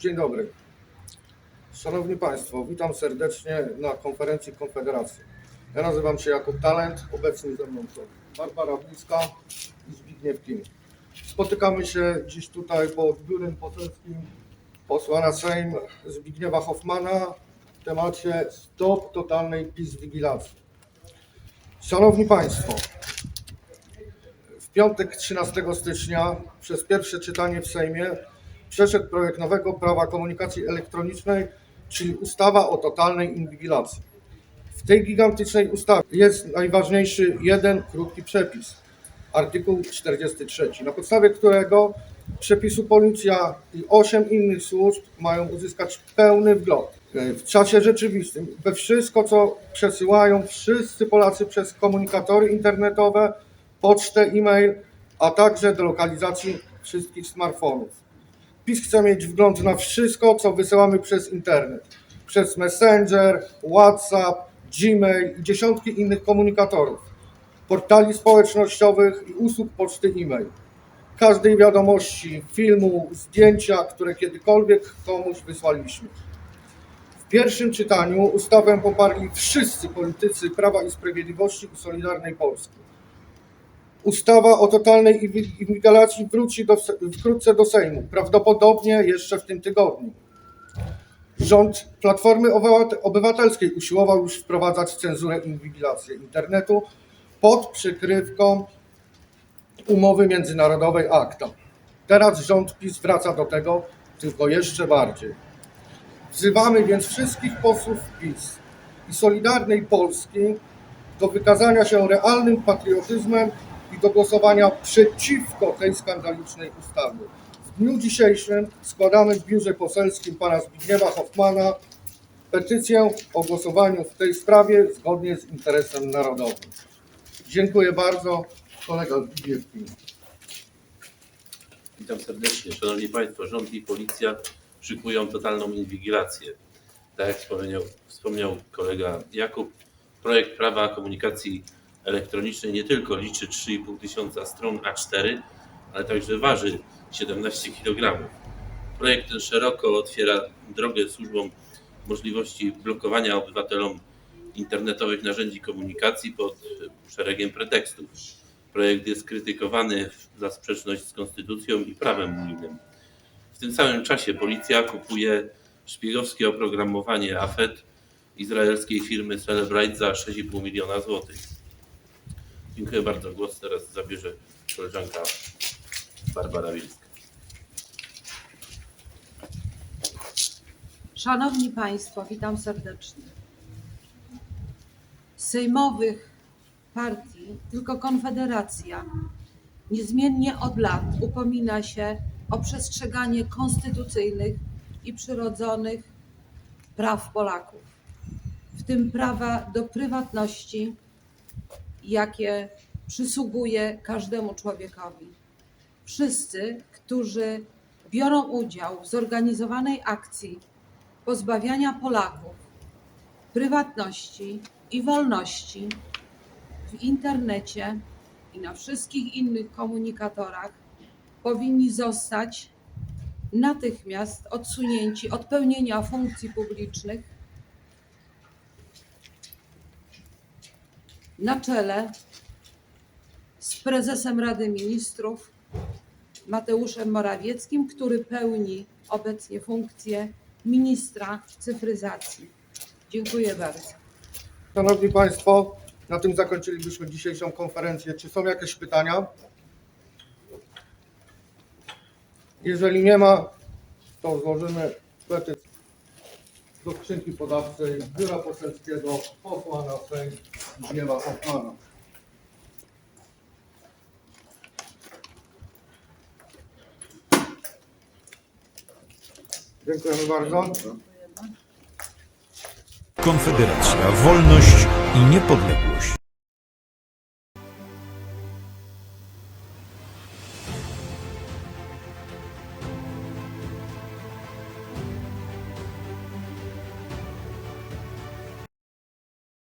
Dzień dobry. Szanowni Państwo, witam serdecznie na konferencji Konfederacji. Ja nazywam się Jakub Talent, obecnie ze mną są Barbara Bliska i Zbigniew Kim. Spotykamy się dziś tutaj pod biurem poselskim posła na Sejm Zbigniewa Hoffmana w temacie Stop totalnej PiS Wigilacji. Szanowni Państwo, w piątek 13 stycznia przez pierwsze czytanie w Sejmie przeszedł projekt nowego prawa komunikacji elektronicznej, czyli ustawa o totalnej inwigilacji. W tej gigantycznej ustawie jest najważniejszy jeden krótki przepis, artykuł 43, na podstawie którego przepisu policja i osiem innych służb mają uzyskać pełny wgląd w czasie rzeczywistym we wszystko, co przesyłają wszyscy Polacy przez komunikatory internetowe, pocztę, e-mail, a także do lokalizacji wszystkich smartfonów. PiS chce mieć wgląd na wszystko, co wysyłamy przez internet, przez Messenger, WhatsApp, Gmail i dziesiątki innych komunikatorów, portali społecznościowych i usług poczty e-mail. Każdej wiadomości, filmu, zdjęcia, które kiedykolwiek komuś wysłaliśmy. W pierwszym czytaniu ustawę poparli wszyscy politycy Prawa i Sprawiedliwości i Solidarnej Polski. Ustawa o totalnej inwi- inwigilacji wróci do, wkrótce do Sejmu, prawdopodobnie jeszcze w tym tygodniu. Rząd Platformy Obywate- Obywatelskiej usiłował już wprowadzać cenzurę inwigilację internetu pod przykrywką umowy międzynarodowej ACTA. Teraz rząd PiS wraca do tego, tylko jeszcze bardziej. Wzywamy więc wszystkich posłów PiS i Solidarnej Polski do wykazania się realnym patriotyzmem i do głosowania przeciwko tej skandalicznej ustawie. W dniu dzisiejszym składamy w biurze poselskim pana Zbigniewa Hoffmana petycję o głosowaniu w tej sprawie zgodnie z interesem narodowym. Dziękuję bardzo. Kolega Zbigniew. Witam serdecznie. Szanowni Państwo, rząd i policja szykują totalną inwigilację. Tak jak wspomniał, wspomniał kolega Jakub, projekt prawa komunikacji elektronicznej nie tylko liczy 3,5 tysiąca stron A4, ale także waży 17 kg. Projekt ten szeroko otwiera drogę służbom możliwości blokowania obywatelom internetowych narzędzi komunikacji pod szeregiem pretekstów. Projekt jest krytykowany za sprzeczność z konstytucją i prawem unijnym. W tym samym czasie policja kupuje szpiegowskie oprogramowanie AFET izraelskiej firmy Celebrite za 6,5 miliona złotych. Dziękuję bardzo. Głos teraz zabierze koleżanka Barbara Wilska. Szanowni Państwo, witam serdecznie. Sejmowych partii tylko Konfederacja niezmiennie od lat upomina się o przestrzeganie konstytucyjnych i przyrodzonych praw Polaków, w tym prawa do prywatności, jakie przysługuje każdemu człowiekowi. Wszyscy, którzy biorą udział w zorganizowanej akcji pozbawiania Polaków prywatności i wolności w internecie i na wszystkich innych komunikatorach powinni zostać natychmiast odsunięci od pełnienia funkcji publicznych na czele z prezesem Rady Ministrów Mateuszem Morawieckim, który pełni obecnie funkcję ministra cyfryzacji. Dziękuję bardzo. Szanowni Państwo, na tym zakończylibyśmy dzisiejszą konferencję. Czy są jakieś pytania? Jeżeli nie ma, to złożymy petycję do skrzynki podawczej Biura Poselskiego posła na Sejm Zbigniewa Hoffmana. Dziękujemy bardzo. Konfederacja, wolność i niepodległość.